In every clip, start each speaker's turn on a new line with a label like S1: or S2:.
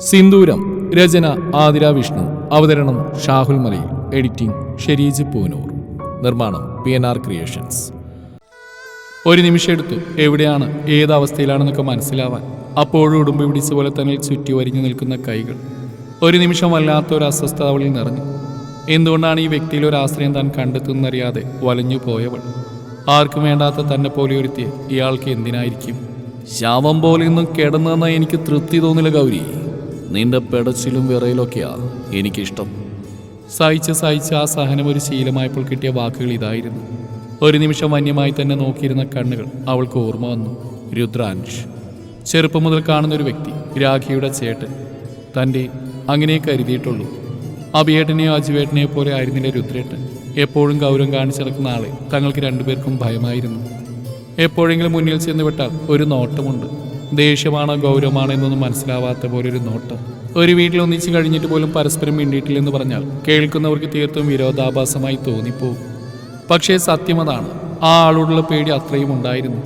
S1: സിന്ദൂരം രചന ആതിര വിഷ്ണു അവതരണം ഷാഹുൽ മലയിൽ എഡിറ്റിംഗ് ഷെരീജ് പൂനൂർ നിർമ്മാണം പി എൻ ആർ ക്രിയേഷൻസ് ഒരു നിമിഷം എടുത്തു എവിടെയാണ് ഏത് അവസ്ഥയിലാണെന്നൊക്കെ മനസ്സിലാവാൻ അപ്പോഴും ഉടുമ്പ് പിടിച്ച പോലെ തന്നെ ചുറ്റി വരിഞ്ഞു നിൽക്കുന്ന കൈകൾ. ഒരു നിമിഷം വല്ലാത്ത ഒരു അവളിൽ നിറഞ്ഞു. എന്തുകൊണ്ടാണ് ഈ വ്യക്തിയിൽ ഒരു ആശ്രയം താൻ കണ്ടെത്തുന്നറിയാതെ വലഞ്ഞു പോയവൾ? ആർക്കും വേണ്ടാത്ത തന്നെ പോലെ ഒരുത്തിയെ ഇയാൾക്ക് എന്തിനായിരിക്കും? ശവം പോലെ ഒന്നും കിടന്നെന്ന എനിക്ക് തൃപ്തി തോന്നില്ല ഗൗരി. നിന്റെ പെടച്ചിലും വിറയിലൊക്കെയാ എനിക്കിഷ്ടം. സഹിച്ച് സഹിച്ച് ആ സഹനം ഒരു ശീലമായപ്പോൾ കിട്ടിയ വാക്കുകൾ ഇതായിരുന്നു. ഒരു നിമിഷം വന്യമായി തന്നെ നോക്കിയിരുന്ന കണ്ണുകൾ അവൾക്ക് ഓർമ്മ വന്നു. രുദ്രാൻഷ്. ചെറുപ്പം മുതൽ കാണുന്ന ഒരു വ്യക്തി രാഖിയുടെ ചേട്ടൻ. തന്റെ അങ്ങനെ കരുതിയിട്ടുള്ളൂ. അഭിയേട്ടനെയോ അജുവേട്ടനെയോ പോലെ ആയിരുന്നില്ല രുദ്രേട്ടൻ. എപ്പോഴും ഗൗരവം കാണിച്ചു നടക്കുന്ന ആളെ തങ്ങൾക്ക് രണ്ടുപേർക്കും ഭയമായിരുന്നു. എപ്പോഴെങ്കിലും മുന്നിൽ ചെന്ന് വിട്ടാൽ ഒരു നോട്ടമുണ്ട്. ദേഷ്യമാണോ ഗൗരവമാണോ എന്നൊന്നും മനസ്സിലാവാത്ത പോലെ ഒരു നോട്ടം. ഒരു വീട്ടിൽ ഒന്നിച്ച് കഴിഞ്ഞിട്ട് പോലും പരസ്പരം മിണ്ടിയിട്ടില്ലെന്ന് പറഞ്ഞാൽ കേൾക്കുന്നവർക്ക് തീർത്തും വിരോധാഭാസമായി തോന്നിപ്പോകും പക്ഷേ സത്യം അതാണ്. ആ ആളോടുള്ള പേടി അത്രയും ഉണ്ടായിരുന്നു.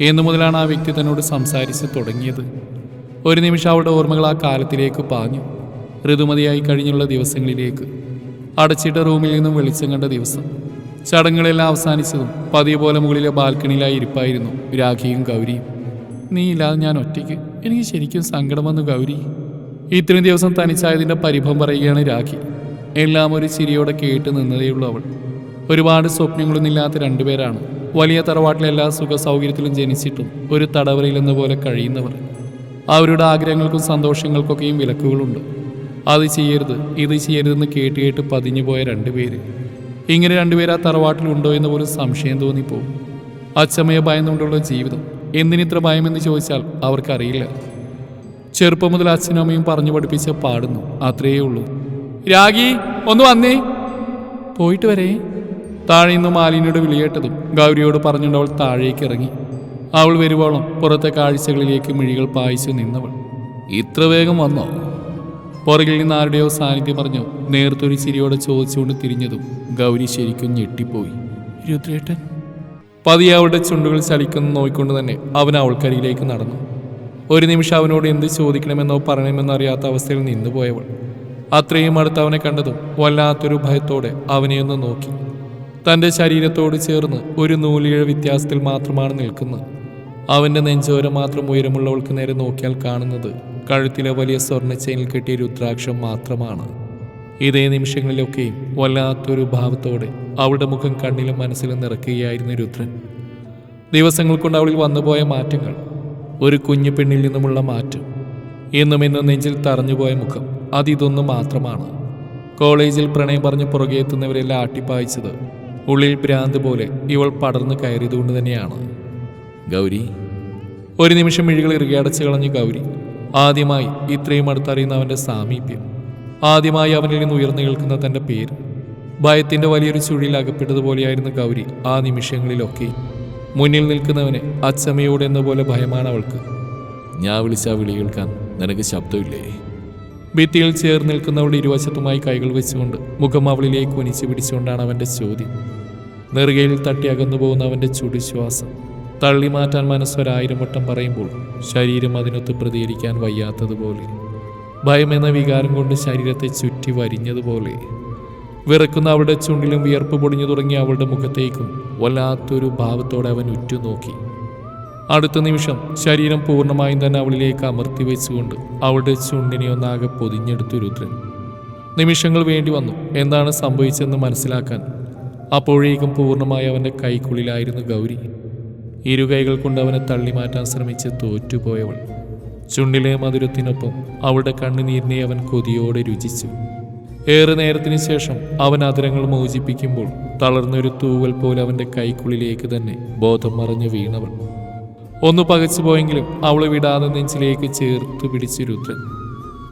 S1: എന്നു മുതലാണ് ആ വ്യക്തി തന്നോട് സംസാരിച്ച് തുടങ്ങിയത്. ഒരു നിമിഷം അവളുടെ ഓർമ്മകൾ ആ കാലത്തിലേക്ക് പാഞ്ഞു. ഋതുമതിയായി കഴിഞ്ഞുള്ള ദിവസങ്ങളിലേക്ക്. അടച്ചിട്ട റൂമിൽ നിന്നും വെളിച്ചം കണ്ട ദിവസം. ചടങ്ങുകളെല്ലാം അവസാനിച്ചതും പതിവ് പോലെ മുകളിലെ ബാൽക്കണിയിലായി ഇരിപ്പായിരുന്നു രാഖിയും ഗൗരിയും. നീ ഇല്ലാതെ ഞാൻ ഒറ്റയ്ക്ക്. എനിക്ക് ശരിക്കും സങ്കടം വന്നു ഗൗരി. ഇത്രയും ദിവസം തനിച്ചായതിന്റെ പരിഭവം പറയുകയാണ് രാഖി. എല്ലാം ഒരു ചിരിയോടെ കേട്ട് നിന്നതേയുള്ളൂ അവൾ. ഒരുപാട് സ്വപ്നങ്ങളൊന്നും ഇല്ലാത്ത രണ്ടുപേരാണ്. വലിയ തറവാട്ടിലെ എല്ലാ സുഖ സൗകര്യത്തിലും ജനിച്ചിട്ടും ഒരു തടവറയിലെന്ന പോലെ കഴിയുന്നവർ. അവരുടെ ആഗ്രഹങ്ങൾക്കും സന്തോഷങ്ങൾക്കൊക്കെയും വിലക്കുകളുണ്ട്. അത് ചെയ്യരുത് ഇത് ചെയ്യരുതെന്ന് കേട്ട് കേട്ട് പതിഞ്ഞു പോയ രണ്ടുപേര്. ഇങ്ങനെ രണ്ടുപേർ ആ തറവാട്ടിലുണ്ടോ എന്ന് പോലും സംശയം തോന്നിപ്പോവും അച്ഛമ്മയെ ഭയന്നുകൊണ്ടുള്ള ജീവിതം. എന്തിനിത്ര ഭയമെന്ന് ചോദിച്ചാൽ അവർക്കറിയില്ല. ചെറുപ്പം മുതൽ അച്ഛനും അമ്മയും പറഞ്ഞു പഠിപ്പിച്ച പാടുന്നു. അത്രയേ ഉള്ളൂ. രാഗി ഒന്ന് വന്നേ. പോയിട്ട് വരേ. താഴെ നിന്ന് മാലിനിയോട് വിളിയേട്ടതും ഗൗരിയോട് പറഞ്ഞുകൊണ്ട് അവൾ താഴേക്ക് ഇറങ്ങി. അവൾ വരുവോളം പുറത്തെ കാഴ്ചകളിലേക്ക് മിഴികൾ പായിച്ചു നിന്നവൾ. ഇത്ര വേഗം വന്നോ? പുറകിൽ നിന്ന് ആരുടെയോ സാന്നിധ്യം പറഞ്ഞു നേർത്തൊരു ചിരിയോടെ ചോദിച്ചുകൊണ്ട് തിരിഞ്ഞതും ഗൗരി ശരിക്കും ഞെട്ടിപ്പോയി. രുദ്രേട്ടൻ പതിയെ അവളുടെ ചുണ്ടുകൾ ചലിക്കുന്നു നോക്കിക്കൊണ്ട് തന്നെ അവൻ അവൾക്കരികിലേക്ക് നടന്നു. ഒരു നിമിഷം അവനോട് എന്ത് ചോദിക്കണമെന്നോ പറയണമെന്നോ അറിയാത്ത അവസ്ഥയിൽ നിന്നുപോയവൾ അത്രയും അടുത്ത് അവനെ കണ്ടതും വല്ലാത്തൊരു ഭയത്തോടെ അവനെയൊന്ന് നോക്കി. തന്റെ ശരീരത്തോട് ചേർന്ന് ഒരു നൂലിഴ വ്യത്യാസത്തിൽ മാത്രമാണ് നിൽക്കുന്നത്. അവന്റെ നെഞ്ചോരം മാത്രം ഉയരമുള്ളവൾക്ക് നേരെ നോക്കിയാൽ കാണുന്നത് കഴുത്തിലെ വലിയ സ്വർണ ചെയിനിൽ കെട്ടിയ രുദ്രാക്ഷം മാത്രമാണ്. ഇതേ നിമിഷങ്ങളിലൊക്കെയും വല്ലാത്തൊരു ഭാവത്തോടെ അവളുടെ മുഖം കണ്ണിലും മനസ്സിലും നിറക്കുകയായിരുന്നു രുദ്രൻ. ദിവസങ്ങൾ കൊണ്ട് അവളിൽ വന്നുപോയ മാറ്റങ്ങൾ ഒരു കുഞ്ഞു പെണ്ണിൽ നിന്നുമുള്ള മാറ്റം എന്നും ഇന്നും നെഞ്ചിൽ തറഞ്ഞുപോയ മുഖം അതിതൊന്നു മാത്രമാണ്. കോളേജിൽ പ്രണയം പറഞ്ഞ് പുറകെ എത്തുന്നവരെല്ലാം ആട്ടിപ്പായിച്ചത് ഉള്ളിൽ ഭ്രാന്ത് പോലെ ഇവൾ പടർന്നു കയറിയതുകൊണ്ട് തന്നെയാണ്. ഗൗരി. ഒരു നിമിഷം മിഴികൾ ഇറുകിയടച്ച് കളഞ്ഞു ഗൗരി. ആദ്യമായി ഇത്രയും അടുത്തറിയുന്ന അവന്റെ സാമീപ്യം. ആദ്യമായി അവനിൽ നിന്ന് ഉയർന്നു കേൾക്കുന്ന തന്റെ പേര്. ഭയത്തിന്റെ വലിയൊരു ചുഴിയിൽ അകപ്പെട്ടതുപോലെയായിരുന്നു ഗൗരി ആ നിമിഷങ്ങളിലൊക്കെ. മുന്നിൽ നിൽക്കുന്നവനെ അച്ചമ്മയോട് എന്ന പോലെ ഭയമാണ് അവൾക്ക്. ഞാൻ വിളിച്ച വിളി കേൾക്കാൻ നിനക്ക് ശബ്ദമില്ലേ? ഭിത്തിയിൽ ചേർന്ന് നിൽക്കുന്നവളുടെ ഇരുവശത്തുമായി കൈകൾ വെച്ചുകൊണ്ട് മുഖം അവളിലേക്ക് ഒനിച്ചു പിടിച്ചുകൊണ്ടാണ് അവന്റെ ചോദ്യം. നെറുകയിൽ തട്ടി അകന്നു പോകുന്ന അവന്റെ ചുടുശ്വാസം. തള്ളി മാറ്റാൻ മനസ്സൊരായിരം വട്ടം പറയുമ്പോൾ ശരീരം അതിനൊത്ത് പ്രതികരിക്കാൻ വയ്യാത്തതുപോലെ. ഭയം എന്ന വികാരം കൊണ്ട് ശരീരത്തെ ചുറ്റി വരിഞ്ഞതുപോലെ. വിറക്കുന്ന അവളുടെ ചുണ്ടിലും വിയർപ്പ് പൊടിഞ്ഞു തുടങ്ങിയ അവളുടെ മുഖത്തേക്കും വല്ലാത്തൊരു ഭാവത്തോടെ അവൻ ഉറ്റുനോക്കി. അടുത്ത നിമിഷം ശരീരം പൂർണമായും തന്നെ അവളിലേക്ക് അമർത്തി വെച്ചുകൊണ്ട് അവളുടെ ചുണ്ടിനെ ഒന്നാകെ പൊതിഞ്ഞെടുത്തു രുദ്രൻ. നിമിഷങ്ങൾ വേണ്ടി വന്നു. എന്താണ് സംഭവിച്ചതെന്ന് മനസ്സിലാക്കാൻ. അപ്പോഴേക്കും പൂർണമായി അവന്റെ കൈക്കുള്ളിലായിരുന്നു ഗൗരി. ഇരുകൈകൾ കൊണ്ട് അവനെ തള്ളി മാറ്റാൻ ശ്രമിച്ച് തോറ്റുപോയവൾ. ചുണ്ടിലെ മധുരത്തിനൊപ്പം അവളുടെ കണ്ണുനീരിനെ അവൻ കൊതിയോടെ രുചിച്ചു. ഏറെ നേരത്തിന് ശേഷം അവൻ അതിരങ്ങൾ മോചിപ്പിക്കുമ്പോൾ തളർന്നൊരു തൂവൽ പോലെ അവന്റെ കൈക്കുള്ളിലേക്ക് തന്നെ ബോധം മറഞ്ഞു വീണവൾ. ഒന്ന് പകച്ചുപോയെങ്കിലും അവളെ വിടാതെ നെഞ്ചിലേക്ക് ചേർത്ത് പിടിച്ചു രുദ്രൻ.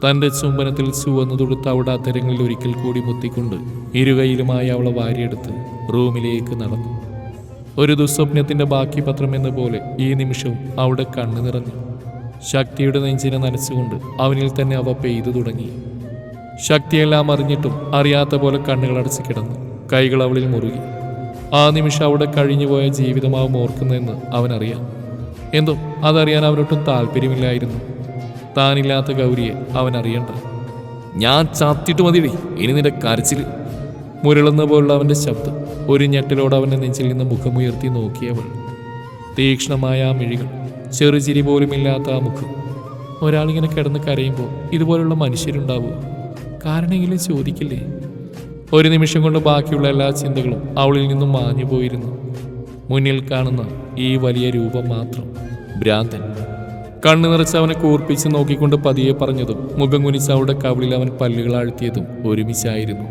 S1: തന്റെ ചുംബനത്തിൽ ചുവന്നു തൊടുത്ത അവളുടെ അത്തരങ്ങളിൽ ഒരിക്കൽ കൂടി മുത്തിക്കൊണ്ട് ഇരുകൈയിലുമായി അവളെ വാരിയെടുത്ത് റൂമിലേക്ക് നടന്നു. ഒരു ദുസ്വപ്നത്തിന്റെ ബാക്കി പത്രം എന്ന പോലെ ഈ നിമിഷവും അവിടെ കണ്ണു നിറഞ്ഞു. ശക്തിയുടെ നെഞ്ചിനെ നനച്ചുകൊണ്ട് അവനിൽ തന്നെ അവ പെയ്തു തുടങ്ങി. ശക്തിയെല്ലാം അറിഞ്ഞിട്ടും അറിയാത്ത പോലെ കണ്ണുകൾ അടച്ചു കിടന്നു. കൈകൾ അവളിൽ മുറുകി. ആ നിമിഷം അവിടെ കഴിഞ്ഞുപോയ ജീവിതമാവും ഓർക്കുന്നതെന്ന് അവനറിയാം. എന്തോ അതറിയാൻ അവനൊട്ടും താല്പര്യമില്ലായിരുന്നു. താനില്ലാത്ത ഗൗരിയെ അവൻ അറിയണ്ട ഞാൻ ചാത്തിട്ട് മതിയടി ഇനി നിന്റെ കരച്ചിൽ. മുരളുന്ന പോലുള്ള അവന്റെ ശബ്ദം ഒരു ഞെട്ടിലോട് അവന്റെ നെഞ്ചിൽ നിന്ന് മുഖമുയർത്തി നോക്കിയവൾ. തീക്ഷ്ണമായ ആ മിഴികൾ ചെറുചിരി പോലുമില്ലാത്ത ആ മുഖം. ഒരാളിങ്ങനെ കിടന്ന് കരയുമ്പോൾ ഇതുപോലുള്ള മനുഷ്യരുണ്ടാവുക കാരണമെങ്കിലും ചോദിക്കില്ലേ? ഒരു നിമിഷം കൊണ്ട് ബാക്കിയുള്ള എല്ലാ ചിന്തകളും അവളിൽ നിന്നും മാഞ്ഞു പോയിരുന്നു. മുന്നിൽ കാണുന്ന ഈ വലിയ രൂപം മാത്രം ഭ്രാന്തൻ. കണ്ണു നിറച്ച് അവനെ കൂർപ്പിച്ച് നോക്കിക്കൊണ്ട് പതിയെ പറഞ്ഞതും മുഖം കുനിച്ച് അവളുടെ കവിളിൽ അവൻ പല്ലുകൾ ആഴ്ത്തിയതും ഒരുമിച്ചായിരുന്നു.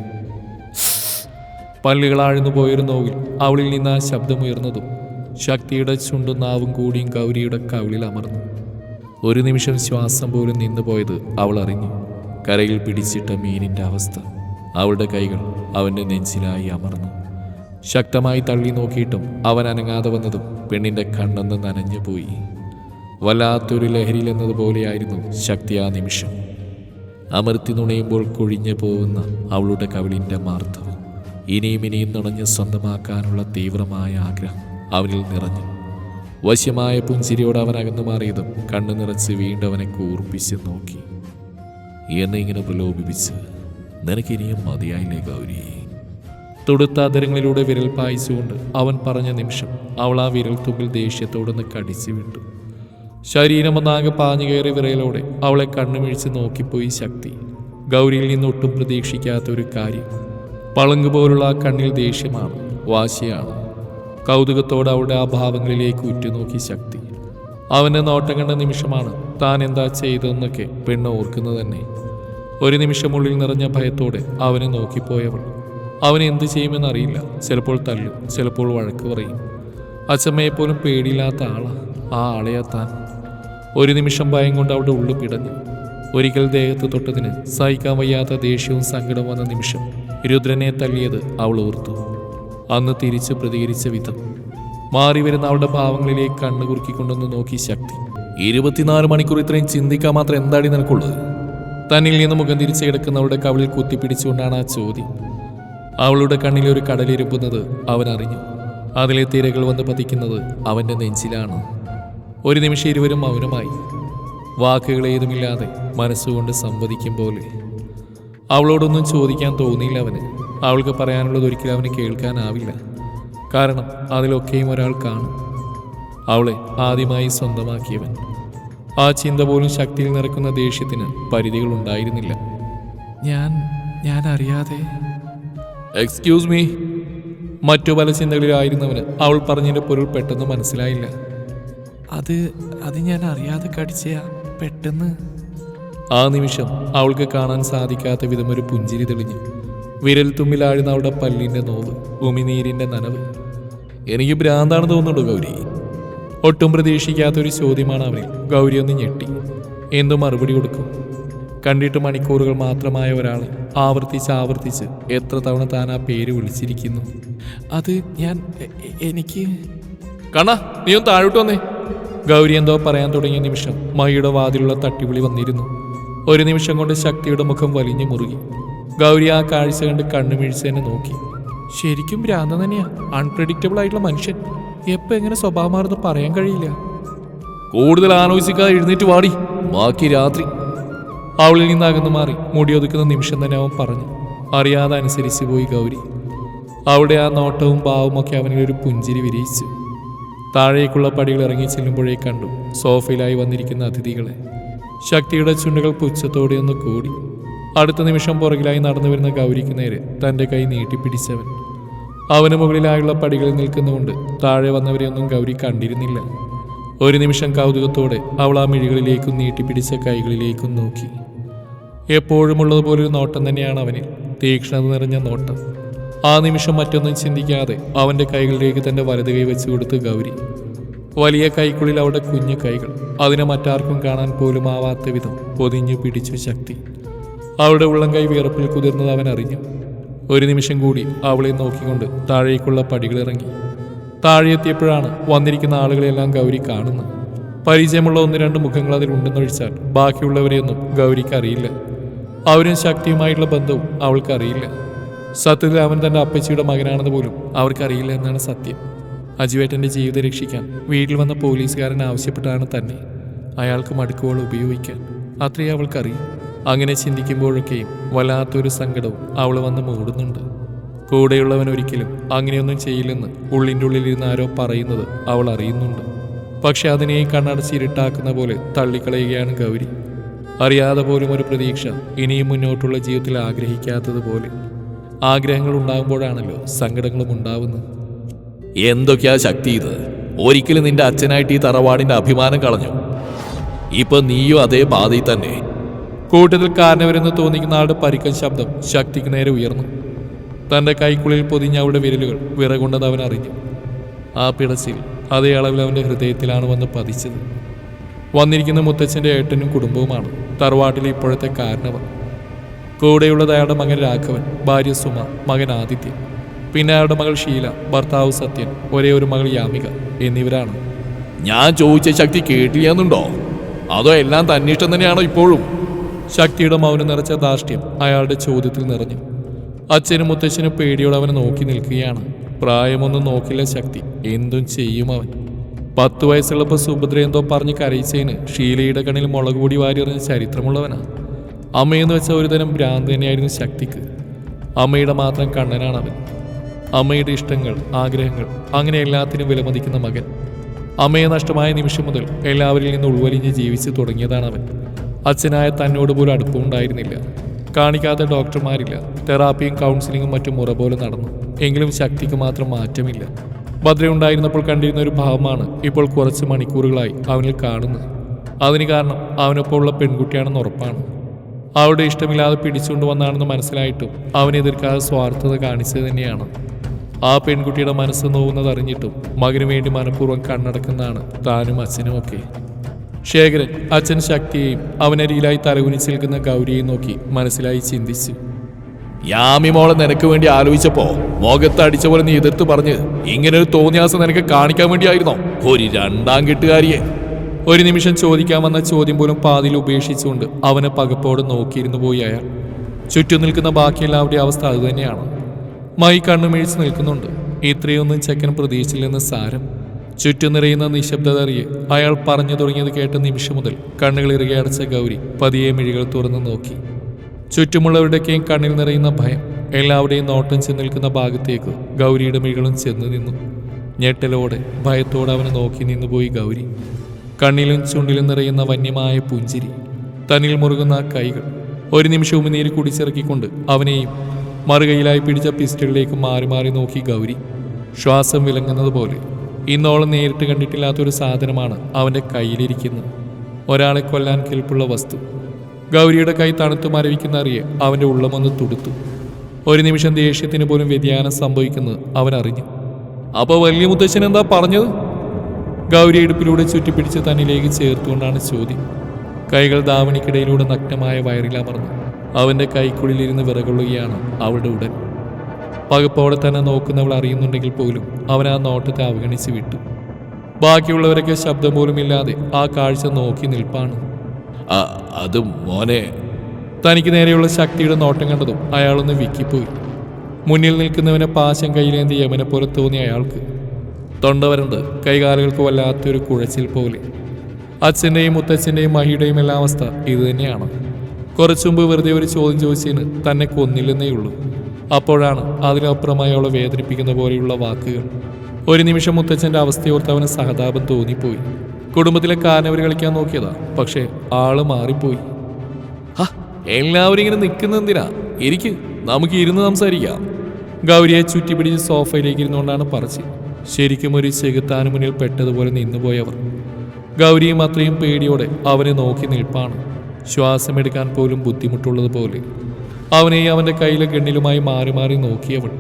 S1: പല്ലുകൾ ആഴ്ന്നു പോയിരുന്നോവിൽ അവളിൽ നിന്ന് ആ ശബ്ദമുയർന്നതും ശക്തിയുടെ ചുണ്ടും നാവും കൂടിയും ഗൗരിയുടെ കവിളിൽ അമർന്നു. ഒരു നിമിഷം ശ്വാസം പോലും നിന്നു പോയത് അവൾ അറിഞ്ഞു. കരയിൽ പിടിച്ചിട്ട മീനിന്റെ അവസ്ഥ. അവളുടെ കൈകൾ അവന്റെ നെഞ്ചിലായി അമർന്നു. ശക്തമായി തള്ളി നോക്കിയിട്ടും അവൻ അനങ്ങാതെ വന്നതും പെണ്ണിന്റെ കണ്ണെന്ന് നനഞ്ഞു പോയി. വല്ലാത്തൊരു ലഹരിയിലെന്നതുപോലെയായിരുന്നു ശക്തി ആ നിമിഷം. അമർത്തി നുണയുമ്പോൾ കൊഴിഞ്ഞു പോകുന്ന അവളുടെ കവിളിന്റെ മാർദ്ദവം ഇനിയും ഇനിയും നുണഞ്ഞ് സ്വന്തമാക്കാനുള്ള തീവ്രമായ ആഗ്രഹം. അവനിൽ നിറഞ്ഞു. വശ്യമായ പുഞ്ചിരിയോട് അവൻ അകന്നു മാറിയതും കണ്ണു നിറച്ച് വീണ്ടും അവനെ കൂർപ്പിച്ച് നോക്കി. എന്നെ ഇങ്ങനെ പ്രലോഭിപ്പിച്ച് നിനക്കിനിയും മതിയായില്ലേ ഗൗരി? തൊടുത്ത അതിരങ്ങളിലൂടെ വിരൽ പായിച്ചുകൊണ്ട് അവൻ പറഞ്ഞ നിമിഷം അവൾ ആ വിരൽ തുമ്പിൽ ദേഷ്യത്തോടൊന്ന് കടിച്ചു വിട്ടു. ശരീരം ഒന്നാകെ പാഞ്ഞു കയറി വിറയലോടെ അവളെ കണ്ണുമിഴിച്ച് നോക്കിപ്പോയി ശക്തി. ഗൗരിയിൽ നിന്ന് ഒട്ടും പ്രതീക്ഷിക്കാത്ത ഒരു കാര്യം. പളുങ്ക് പോലുള്ള ആ കണ്ണിൽ ദേഷ്യമാണ് വാശിയാണ്. കൗതുകത്തോടെ അവളുടെ ആ ഭാവങ്ങളിലേക്ക് ഉറ്റുനോക്കി ശക്തി. അവന്റെ നോട്ടം കണ്ട നിമിഷമാണ് താൻ എന്താ ചെയ്തതെന്നൊക്കെ പെണ്ണ് ഓർക്കുന്നത് തന്നെ. ഒരു നിമിഷമുള്ളിൽ നിറഞ്ഞ ഭയത്തോടെ അവനെ നോക്കിപ്പോയവൾ. അവൻ എന്തു ചെയ്യുമെന്നറിയില്ല ചിലപ്പോൾ തല്ലും ചിലപ്പോൾ വഴക്ക് പറയും. അച്ഛമ്മയെപ്പോലും പേടിയില്ലാത്ത ആളാ ആ ആളെയാ താൻ. ഒരു നിമിഷം ഭയം കൊണ്ട് അവിടെ ഉള്ളു പിടഞ്ഞു. ഒരിക്കൽ ദേഹത്ത് തൊട്ടതിന് സഹിക്കാൻ വയ്യാത്ത ദേഷ്യവും സങ്കടവും വന്ന നിമിഷം രുദ്രനെ തല്ലിയത് അവൾ ഓർത്തു. അന്ന് തിരിച്ച് പ്രതികരിച്ച വിധം മാറി വരുന്ന അവളുടെ ഭാവങ്ങളിലേക്ക് കണ്ണു കുറുക്കിക്കൊണ്ടൊന്ന് നോക്കി ശക്തി. ഇരുപത്തിനാല് മണിക്കൂർ ഇത്രയും ചിന്തിക്കാൻ മാത്രം എന്താടി നിനക്കുള്ളത്? തന്നിൽ നിന്ന് മുഖം തിരിച്ച് കിടക്കുന്നവളുടെ കവളിൽ കുത്തിപ്പിടിച്ചുകൊണ്ടാണ് ആ ചോദ്യം. അവളുടെ കണ്ണിൽ ഒരു കടലിരുമ്പുന്നത് അവൻ അറിഞ്ഞു. അതിലെ തിരകൾ വന്ന് പതിക്കുന്നത് അവന്റെ നെഞ്ചിലാണ്. ഒരു നിമിഷം ഇരുവരും മൗനമായി. വാക്കുകൾ ഏതുമില്ലാതെ മനസ്സുകൊണ്ട് സംവദിക്കും പോലെ. അവളോടൊന്നും ചോദിക്കാൻ തോന്നിയില്ല അവന്. അവൾക്ക് പറയാനുള്ളത് ഒരിക്കലും അവന് കേൾക്കാനാവില്ല. കാരണം അതിലൊക്കെയും ഒരാൾ കാണും. അവളെ ആദ്യമായി സ്വന്തമാക്കിയവൻ. ആ ചിന്ത പോലും ശക്തിയിൽ നിറക്കുന്ന ദേഷ്യത്തിന് പരിധികൾ ഉണ്ടായിരുന്നില്ല. ഞാൻ ഞാൻ അറിയാതെ. എക്സ്ക്യൂസ് മീ മറ്റു പല ചിന്തകളിലായിരുന്നവന് അവൾ പറഞ്ഞതിന്റെ പൊരുൾ പെട്ടെന്ന് മനസ്സിലായില്ല. അത് അത് ഞാൻ അറിയാതെ കടിച്ചയാ. പെട്ടെന്ന്. ആ നിമിഷം അവൾക്ക് കാണാൻ സാധിക്കാത്ത വിധം ഒരു പുഞ്ചിരി തെളിഞ്ഞു. വിരൽ തുമ്പിലാഴുന്ന അവളുടെ പല്ലിന്റെ നോവ് ഉമിനീരിന്റെ നനവ്. എനിക്ക് ഭ്രാന്താണ് തോന്നുന്നുണ്ടോ ഗൗരി? ഒട്ടും പ്രതീക്ഷിക്കാത്ത ഒരു ചോദ്യമാണ് അവനിൽ. ഗൗരി ഒന്ന് ഞെട്ടി. എന്തു മറുപടി കൊടുക്കും? കണ്ടിട്ട് മണിക്കൂറുകൾ മാത്രമായ ഒരാൾ ആവർത്തിച്ച് ആവർത്തിച്ച് എത്ര തവണ താൻ ആ പേര് വിളിച്ചിരിക്കുന്നു? അത് ഞാൻ എനിക്ക് കണ്ണ നീ ഒന്ന് താഴോട്ട് വന്നേ. ഗൗരി എന്തോ പറയാൻ തുടങ്ങിയ നിമിഷം മയുടെ വാതിലുള്ള തട്ടിവിളി വന്നിരുന്നു. ഒരു നിമിഷം കൊണ്ട് ശക്തിയുടെ മുഖം വലിഞ്ഞു മുറുകി. ഗൗരി ആ കാഴ്ച കണ്ട് കണ്ണുമിഴിച്ചതിനെ നോക്കി. ശരിക്കും ഭ്രാന്ത തന്നെയാ. അൺപ്രഡിക്റ്റബിൾ ആയിട്ടുള്ള മനുഷ്യൻ. എപ്പോ എങ്ങനെ സ്വഭാവം മാറുന്നു പറയാൻ കഴിയില്ല. കൂടുതൽ ആലോചിക്കാതെ എഴുന്നേറ്റ് വാടി. ബാക്കി രാത്രി. അവളിൽ നിന്ന് അകന്നു മാറി. മുടി ഒതുക്കുന്ന നിമിഷം തന്നെ അവൻ പറഞ്ഞു. അറിയാതെ അനുസരിച്ച് പോയി ഗൗരി. അവിടെ ആ നോട്ടവും ഭാവവും ഒക്കെ അവനിൽ ഒരു പുഞ്ചിരി വിരിയിച്ചു. താഴേക്കുള്ള പടികൾ ഇറങ്ങി ചെല്ലുമ്പോഴേ കണ്ടു. സോഫയിലായി വന്നിരിക്കുന്ന അതിഥികളെ. ശക്തിയുടെ ചുണ്ടുകൾ പുച്ഛത്തോടെ ഒന്ന് കൂടി. അടുത്ത നിമിഷം പുറകിലായി നടന്നു വരുന്ന ഗൗരിക്ക് നേരെ തന്റെ കൈ നീട്ടിപ്പിടിച്ചവൻ അവന് മുകളിലായുള്ള പടികളിൽ നിൽക്കുന്നുകൊണ്ട് താഴെ വന്നവരെയൊന്നും ഗൗരി കണ്ടിരുന്നില്ല. ഒരു നിമിഷം കൗതുകത്തോടെ അവൾ ആ മിഴികളിലേക്കും നീട്ടിപ്പിടിച്ച കൈകളിലേക്കും നോക്കി. എപ്പോഴും ഉള്ളതുപോലൊരു നോട്ടം തന്നെയാണ് അവനിൽ തീക്ഷ്ണത നിറഞ്ഞ നോട്ടം. ആ നിമിഷം മറ്റൊന്നും ചിന്തിക്കാതെ അവന്റെ കൈകളിലേക്ക് തന്റെ വലത് കൈ വെച്ച് കൊടുത്ത് ഗൗരി. വലിയ കൈക്കുള്ളിൽ അവളുടെ കുഞ്ഞു കൈകൾ അതിനെ മറ്റാർക്കും കാണാൻ പോലും ആവാത്ത വിധം പൊതിഞ്ഞു പിടിച്ചു ശക്തി. അവളുടെ ഉള്ളം കൈ വിയർപ്പിൽ കുതിർന്നത് അവൻ അറിഞ്ഞു. ഒരു നിമിഷം കൂടി അവളെ നോക്കിക്കൊണ്ട് താഴേക്കുള്ള പടികളിറങ്ങി താഴെ എത്തിയപ്പോഴാണ് വന്നിരിക്കുന്ന ആളുകളെല്ലാം ഗൗരി കാണുന്നത്. പരിചയമുള്ള ഒന്ന് രണ്ട് മുഖങ്ങൾ അതിലുണ്ടെന്നൊഴിച്ചാൽ ബാക്കിയുള്ളവരെയൊന്നും ഗൗരിക്ക് അറിയില്ല. അവരും ശക്തിയുമായിട്ടുള്ള ബന്ധവും അവൾക്കറിയില്ല സത്യത്തിൽ അവൻ തന്റെ അപ്പച്ചിയുടെ മകനാണെന്ന് പോലും അവർക്കറിയില്ല എന്നാണ് സത്യം. അജുവേട്ടന്റെ ജീവിതം രക്ഷിക്കാൻ വീട്ടിൽ വന്ന പോലീസുകാരൻ ആവശ്യപ്പെട്ടാണ് തന്നെ അയാൾക്ക് മടുക്കുകൾ ഉപയോഗിക്കാൻ. അത്രയേ അവൾക്കറിയും. അങ്ങനെ ചിന്തിക്കുമ്പോഴൊക്കെയും വല്ലാത്തൊരു സങ്കടവും അവൾ വന്ന് മൂടുന്നുണ്ട്. കൂടെയുള്ളവൻ ഒരിക്കലും അങ്ങനെയൊന്നും ചെയ്യില്ലെന്ന് ഉള്ളിന്റെ ഉള്ളിലിരുന്ന് ആരോ പറയുന്നത് അവൾ അറിയുന്നുണ്ട്. പക്ഷെ അതിനെയും കണ്ണടച്ച് ഇരുട്ടാക്കുന്ന പോലെ തള്ളിക്കളയുകയാണ് ഗൗരി. അറിയാതെ പോലും ഒരു പ്രതീക്ഷ ഇനിയും മുന്നോട്ടുള്ള ജീവിതത്തിൽ ആഗ്രഹിക്കാത്തതുപോലെ ആഗ്രഹങ്ങൾ ഉണ്ടാകുമ്പോഴാണല്ലോ സങ്കടങ്ങളും ഉണ്ടാവുന്നത്.
S2: എന്തൊക്കെയാ ശക്തി ഇത്? ഒരിക്കലും നിന്റെ അച്ഛനായിട്ട് ഈ തറവാടിന്റെ അഭിമാനം കളഞ്ഞു. ഇപ്പൊ നീയോ അതേ പാതയിൽ തന്നെ.
S1: കൂട്ടത്തിൽ കാരണവരെന്ന് തോന്നിക്കുന്ന ആളുടെ പരിക്കൻ ശബ്ദം ശക്തിക്ക് നേരെ ഉയർന്നു. തന്റെ കൈക്കുള്ളിൽ പൊതിഞ്ഞ അവളുടെ വിരലുകൾ വിറകൊണ്ടത് അവൻ അറിഞ്ഞു. ആ പിടച്ചിൽ അതേ അളവിൽ അവന്റെ ഹൃദയത്തിലാണ് വന്ന് പതിച്ചത്. വന്നിരിക്കുന്ന മുത്തച്ഛന്റെ ഏട്ടനും കുടുംബവുമാണ്. തറവാട്ടിലെ ഇപ്പോഴത്തെ കാരണവർ. കൂടെയുള്ളത് അയാളുടെ മകൻ രാഘവൻ ഭാര്യ സുമ മകൻ ആദിത്യൻ പിന്നെ അയാളുടെ മകൾ ഷീല ഭർത്താവ് സത്യൻ ഒരേ ഒരു മകൾ യാമിക എന്നിവരാണ്.
S2: ഞാൻ ചോദിച്ച ശക്തി കേട്ടില്ലെന്നുണ്ടോ? അതോ എല്ലാം തന്നിഷ്ടം തന്നെയാണോ ഇപ്പോഴും?
S1: ശക്തിയുടെ മൗനം നിറച്ച ധാർഷ്ട്യം അയാളുടെ ചോദ്യത്തിൽ നിറഞ്ഞു. അച്ഛനും മുത്തച്ഛനും പേടിയോടെ അവനെ നോക്കി നിൽക്കുകയാണ്. പ്രായമൊന്നും നോക്കില്ല ശക്തി. എന്തും ചെയ്യും അവൻ. പത്ത് വയസ്സുള്ളപ്പോൾ സുഭദ്ര എന്തോ പറഞ്ഞ് കരയിച്ചതിന് ഷീലയുടെ കണ്ണിൽ മുളക് പൊടി വാരി എറിഞ്ഞ ചരിത്രമുള്ളവനാ. അമ്മയെന്ന് വെച്ച ഒരു തരം ഭ്രാന്ത് തന്നെയായിരുന്നു ശക്തിക്ക്. അമ്മയുടെ മാത്രം കണ്ണനാണ് അവൻ അമ്മയുടെ ഇഷ്ടങ്ങൾ ആഗ്രഹങ്ങൾ അങ്ങനെ എല്ലാത്തിനും വിലമതിക്കുന്ന മകൻ. അമ്മയെ നഷ്ടമായ നിമിഷം മുതൽ എല്ലാവരിൽ നിന്ന് ഉൾവലിഞ്ഞ് ജീവിച്ചു തുടങ്ങിയതാണ് അവൻ അച്ഛനായ തന്നോട് പോലും അടുപ്പമുണ്ടായിരുന്നില്ല. കാണിക്കാത്ത ഡോക്ടർമാരില്ല. തെറാപ്പിയും കൗൺസിലിങ്ങും മറ്റും മുറ പോലെ നടന്നു. എങ്കിലും ശക്തിക്ക് മാത്രം മാറ്റമില്ല. ഭദ്ര ഉണ്ടായിരുന്നപ്പോൾ കണ്ടിരുന്ന ഒരു ഭാവമാണ് ഇപ്പോൾ കുറച്ച് മണിക്കൂറുകളായി അവനിൽ കാണുന്നത്. അതിന് കാരണം അവനൊപ്പം ഉള്ള പെൺകുട്ടിയാണെന്ന് ഉറപ്പാണ്. അവളുടെ ഇഷ്ടമില്ലാതെ പിടിച്ചുകൊണ്ട് വന്നാണെന്ന് മനസ്സിലായിട്ടും അവനെതിർക്കാതെ സ്വാർത്ഥത കാണിച്ചത് തന്നെയാണ്. ആ പെൺകുട്ടിയുടെ മനസ്സ് നോവുന്നത് അറിഞ്ഞിട്ടും മകന് വേണ്ടി മനഃപൂർവം കണ്ണടക്കുന്നതാണ് താനും അച്ഛനും ഒക്കെ ശേഖരൻ അച്ഛൻ ശക്തിയെയും അവനരിയിലായി തലകുനിച്ച് നിൽക്കുന്ന ഗൗരിയെയും നോക്കി മനസ്സിലായി ചിന്തിച്ച്.
S2: യാമി മോളെ നിനക്ക് വേണ്ടി ആലോചിച്ചപ്പോ മുഖത്ത് അടിച്ച പോലെ നീ എതിർത്ത് പറഞ്ഞ് ഇങ്ങനെ ഒരു തോന്നിയാസം നിനക്ക് കാണിക്കാൻ വേണ്ടിയായിരുന്നോ? ഒരു രണ്ടാം കെട്ടുകാരിയെ.
S1: ഒരു നിമിഷം ചോദിക്കാൻ വന്ന ചോദ്യം പോലും പാതിയിൽ ഉപേക്ഷിച്ചുകൊണ്ട് അവനെ പകപ്പോടെ നോക്കിയിരുന്നു പോയി അയാൾ. ചുറ്റും നിൽക്കുന്ന ബാക്കി എല്ലാവരുടെയും അവസ്ഥ അതുതന്നെയാണ് മൈ കണ്ണുമേഴിച്ച് നിൽക്കുന്നുണ്ട്. ഇത്രയൊന്നും ചെക്കൻ പ്രതീക്ഷിച്ചില്ലെന്ന് സാരം. ചുറ്റും നിറയുന്ന നിശബ്ദത അറിയെ അയാൾ പറഞ്ഞു തുടങ്ങിയത് കേട്ട നിമിഷം മുതൽ കണ്ണുകൾ ഇറുകെ അടച്ച ഗൗരി പതിയെ മിഴികൾ തുറന്നു നോക്കി. ചുറ്റുമുള്ളവരുടെയൊക്കെയും കണ്ണിൽ നിറയുന്ന ഭയം എല്ലാവരുടെയും നോട്ടം ചെന്ന് നിൽക്കുന്ന ഭാഗത്തേക്ക് ഗൗരിയുടെ മിഴികളും ചെന്ന് നിന്നു. ഞെട്ടലോടെ ഭയത്തോടെ അവനെ നോക്കി നിന്നുപോയി ഗൗരി. കണ്ണിലും ചുണ്ടിലും നിറയുന്ന വന്യമായ പുഞ്ചിരി. തന്നിൽ മുറുകുന്ന കൈകൾ. ഒരു നിമിഷം ഉമിനീര് കുടിച്ചിറക്കിക്കൊണ്ട് അവനെയും മറുകൈയിലായി പിടിച്ച പിസ്റ്റളിലേക്ക് മാറി മാറി നോക്കി ഗൗരി. ശ്വാസം വിലങ്ങുന്നത് പോലെ ഇന്നോളം നേരിട്ട് കണ്ടിട്ടില്ലാത്തൊരു സാധനമാണ് അവന്റെ കയ്യിലിരിക്കുന്നത്. ഒരാളെ കൊല്ലാൻ കെൽപ്പുള്ള വസ്തു. ഗൗരിയുടെ കൈ തണുത്തു മരവിക്കുന്ന അറിയെ അവന്റെ ഉള്ളമൊന്ന് തുടുത്തു. ഒരു നിമിഷം ദേഷ്യത്തിന് പോലും വ്യതിയാനം സംഭവിക്കുന്നത് അവൻ അറിഞ്ഞു.
S2: അപ്പോൾ വലിയ മുത്തശ്ശൻ എന്താ പറഞ്ഞത്?
S1: ഗൗരി ഇടുപ്പിലൂടെ ചുറ്റിപ്പിടിച്ച് തന്നിലേക്ക് ചേർത്തുകൊണ്ടാണ് ചോദ്യം. കൈകൾ ദാവണിക്കിടയിലൂടെ നഗ്നമായ വയറിലമർന്നു അവന്റെ കൈക്കുള്ളിലിരുന്ന് വിറകൊള്ളുകയാണ് അവളുടെ ഉടൻ. പകപ്പോടെ തന്നെ നോക്കുന്നവൾ അറിയുന്നുണ്ടെങ്കിൽ പോലും അവൻ ആ നോട്ടത്തെ അവഗണിച്ച് വിട്ടു. ബാക്കിയുള്ളവരൊക്കെ ശബ്ദം പോലും ഇല്ലാതെ ആ കാഴ്ച നോക്കി നിൽപ്പാണ്.
S2: അത് മോനെ.
S1: തനിക്ക് നേരെയുള്ള ശക്തിയുടെ നോട്ടം കണ്ടതും അയാളൊന്ന് വിക്കിപ്പോയി. മുന്നിൽ നിൽക്കുന്നവനെ പാശം കയ്യിലേന്തി യമനെ പോലെ തോന്നി അയാൾക്ക്. തൊണ്ട വരണ്ട് കൈകാലുകൾക്ക് വല്ലാത്തൊരു കുഴച്ചിൽ പോലെ. അച്ഛന്റെയും മുത്തച്ഛന്റെയും മഹിയുടെയും എല്ലാ അവസ്ഥ ഇതുതന്നെയാണ് കുറച്ചു മുമ്പ് വെറുതെ ഒരു ചോദ്യം ചോദിച്ചതിന് തന്നെ കൊന്നില്ലെന്നേ ഉള്ളൂ അപ്പോഴാണ് അതിനപ്പുറമായി അവളെ വേദനിപ്പിക്കുന്ന പോലെയുള്ള വാക്കുകൾ. ഒരു നിമിഷം മുത്തച്ഛന്റെ അവസ്ഥയോർത്ത് അവന് സഹതാപം തോന്നിപ്പോയി. കുടുംബത്തിലെ കാരണവർ കളിക്കാൻ നോക്കിയതാ പക്ഷേ ആൾ മാറിപ്പോയി.
S2: എല്ലാവരും ഇങ്ങനെ നിൽക്കുന്നതിനാ ഇരിക്ക് നമുക്ക് ഇരുന്ന് സംസാരിക്കാം.
S1: ഗൗരിയെ ചുറ്റിപ്പിടിച്ച് സോഫയിലേക്ക് ഇരുന്നുകൊണ്ടാണ് പറച്ച്. ശരിക്കും ഒരു ചെകുത്താന് മുന്നിൽ പെട്ടതുപോലെ നിന്നുപോയവർ. ഗൗരിയും അത്രയും പേടിയോടെ അവനെ നോക്കി നിൽപ്പാണ്. ശ്വാസമെടുക്കാൻ പോലും ബുദ്ധിമുട്ടുള്ളതുപോലെ. അവനെ അവന്റെ കയ്യിലെ ഗണ്ണിലുമായി മാറി മാറി നോക്കിയവൾ.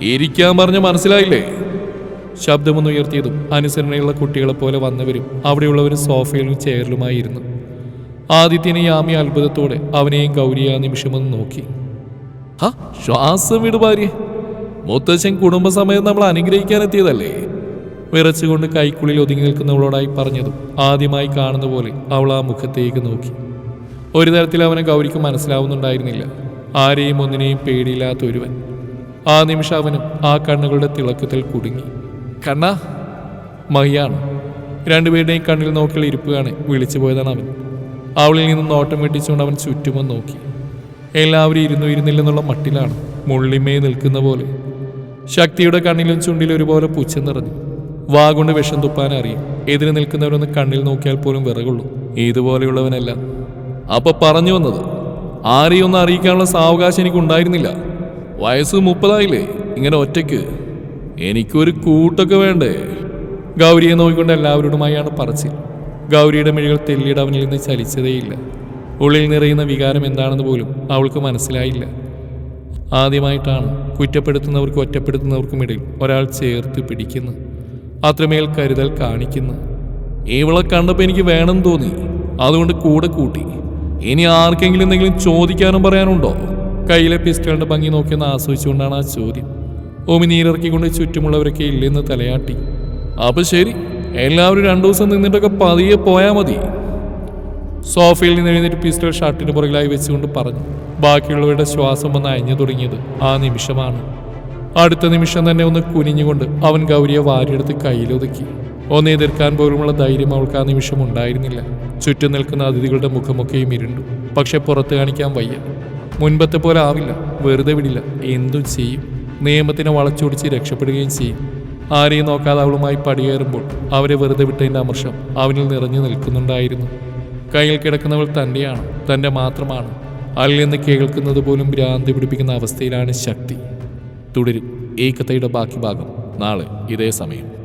S2: ഇരിക്കാൻ പറഞ്ഞ മനസ്സിലായില്ലേ?
S1: ശബ്ദമൊന്നുയർത്തിയതും അനുസരണയുള്ള കുട്ടികളെ പോലെ വന്നവരും അവിടെയുള്ളവരും സോഫയിലും ചെയറിലുമായി ഇരുന്നു. ആദിത്യനെ യാമി അത്ഭുതത്തോടെ അവനെയും ഗൗരിയ ആ നിമിഷമൊന്ന് നോക്കി.
S2: ഹ, ശ്വാസം വിട് ഭാര്യ. മുത്തച്ഛൻ കുടുംബസമയം നമ്മൾ അനുഗ്രഹിക്കാൻ എത്തിയതല്ലേ?
S1: വിറച്ചുകൊണ്ട് കൈക്കുള്ളിൽ ഒതുങ്ങി നിൽക്കുന്നവളോടായി പറഞ്ഞതും ആദ്യമായി കാണുന്ന പോലെ അവൾ ആ മുഖത്തേക്ക് നോക്കി. ഒരു തരത്തിൽ അവനെ ഗൗരിക്ക് മനസ്സിലാവുന്നുണ്ടായിരുന്നില്ല. ആരെയും ഒന്നിനെയും പേടിയില്ലാത്ത ഒരുവൻ ആ നിമിഷം അവനും ആ കണ്ണുകളുടെ തിളക്കത്തിൽ കുടുങ്ങി. കണ്ണ മഹിയാണ്. രണ്ടുപേരുടെയും കണ്ണിൽ നോക്കിയുള്ള ഇരിപ്പുകയാണ് വിളിച്ചു പോയതാണ് അവൻ. അവളിൽ നിന്നും നോട്ടം വെട്ടിച്ചുകൊണ്ട് അവൻ ചുറ്റുമെന്ന് നോക്കി. എല്ലാവരും ഇരുന്നു ഇരുന്നില്ലെന്നുള്ള മട്ടിലാണ് മുള്ളിമേ നിൽക്കുന്ന പോലെ. ശക്തിയുടെ കണ്ണിലും ചുണ്ടിലും ഒരുപോലെ പുച്ഛം നിറഞ്ഞു. വാ കൊണ്ട് വിഷം തുപ്പാൻ അറിയും. എതിരെ നിൽക്കുന്നവരൊന്ന് കണ്ണിൽ നോക്കിയാൽ പോലും വിറകുള്ളൂ. ഇതുപോലെയുള്ളവനല്ല. അപ്പൊ പറഞ്ഞു വന്നത് ആരെയും ഒന്ന് അറിയിക്കാനുള്ള സാവകാശം എനിക്ക് ഉണ്ടായിരുന്നില്ല വയസ്സ് മുപ്പതായില്ലേ? ഇങ്ങനെ ഒറ്റയ്ക്ക്. എനിക്കൊരു കൂട്ടൊക്കെ വേണ്ടേ? ഗൗരിയെ നോക്കിക്കൊണ്ട് എല്ലാവരോടുമായാണ് പറച്ചിൽ. ഗൗരിയുടെ മിഴികൾ തെല്ലിയുടെ അവനിൽ നിന്ന് ചലിച്ചതേയില്ല. ഉള്ളിൽ നിറയുന്ന വികാരം എന്താണെന്ന് പോലും അവൾക്ക് മനസ്സിലായില്ല. ആദ്യമായിട്ടാണ് കുറ്റപ്പെടുത്തുന്നവർക്കും ഒറ്റപ്പെടുത്തുന്നവർക്കും ഇടയിൽ ഒരാൾ ചേർത്ത് പിടിക്കുന്നു അത്രമേൽ കരുതൽ കാണിക്കുന്നു ഇവളെ കണ്ടപ്പോൾ എനിക്ക് വേണം തോന്നി. അതുകൊണ്ട് കൂടെ കൂട്ടി. ഇനി ആർക്കെങ്കിലും എന്തെങ്കിലും ചോദിക്കാനും പറയാനുണ്ടോ? കയ്യിലെ പിസ്റ്റലിന്റെ ഭംഗി നോക്കിയെന്ന് ആസ്വദിച്ചുകൊണ്ടാണ് ആ ചോദ്യം. ഓമി നീരിറക്കിക്കൊണ്ട് ചുറ്റുമുള്ളവരൊക്കെ ഇല്ലെന്ന് തലയാട്ടി. അപ്പൊ ശരി എല്ലാവരും രണ്ടു ദിവസം നിന്നിട്ടൊക്കെ പതിയെ പോയാൽ മതി. സോഫയിൽ നിന്ന് എഴുന്നേറ്റ് പിസ്റ്റൾ ഷർട്ടിന് പുറകിലായി വെച്ചുകൊണ്ട് പറഞ്ഞു. ബാക്കിയുള്ളവരുടെ ശ്വാസം വന്ന് അയഞ്ഞു തുടങ്ങിയത് ആ നിമിഷമാണ്. അടുത്ത നിമിഷം തന്നെ ഒന്ന് കുനിഞ്ഞുകൊണ്ട് അവൻ ഗൗരിയെ വാരിയെടുത്ത് കയ്യിലൊതുക്കി. ഒന്ന് എതിർക്കാൻ പോലുമുള്ള ധൈര്യം അവൾക്ക് ആ നിമിഷം ഉണ്ടായിരുന്നില്ല. ചുറ്റും നിൽക്കുന്ന അതിഥികളുടെ മുഖമൊക്കെയും ഇരുണ്ടു. പക്ഷെ പുറത്ത് കാണിക്കാൻ വയ്യ. മുൻപത്തെ പോലെ ആവില്ല. വെറുതെ വിടില്ല. എന്തും ചെയ്യും. നിയമത്തിനെ വളച്ചൊടിച്ച് രക്ഷപ്പെടുകയും ചെയ്യും. ആരെയും നോക്കാതെ അവളുമായി പടിയേറുമ്പോൾ അവരെ വെറുതെ വിട്ടതിന്റെ അമർഷം അവനിൽ നിറഞ്ഞു നിൽക്കുന്നുണ്ടായിരുന്നു. കയ്യിൽ കിടക്കുന്നവൾ തന്റെയാണ്. തന്റെ മാത്രമാണ്. അതിൽ നിന്ന് കേൾക്കുന്നത് പോലും ഭ്രാന്തി പിടിപ്പിക്കുന്ന അവസ്ഥയിലാണ് ശക്തി. തുടരും. ഈ കഥയുടെ ബാക്കി ഭാഗം നാളെ ഇതേ സമയം.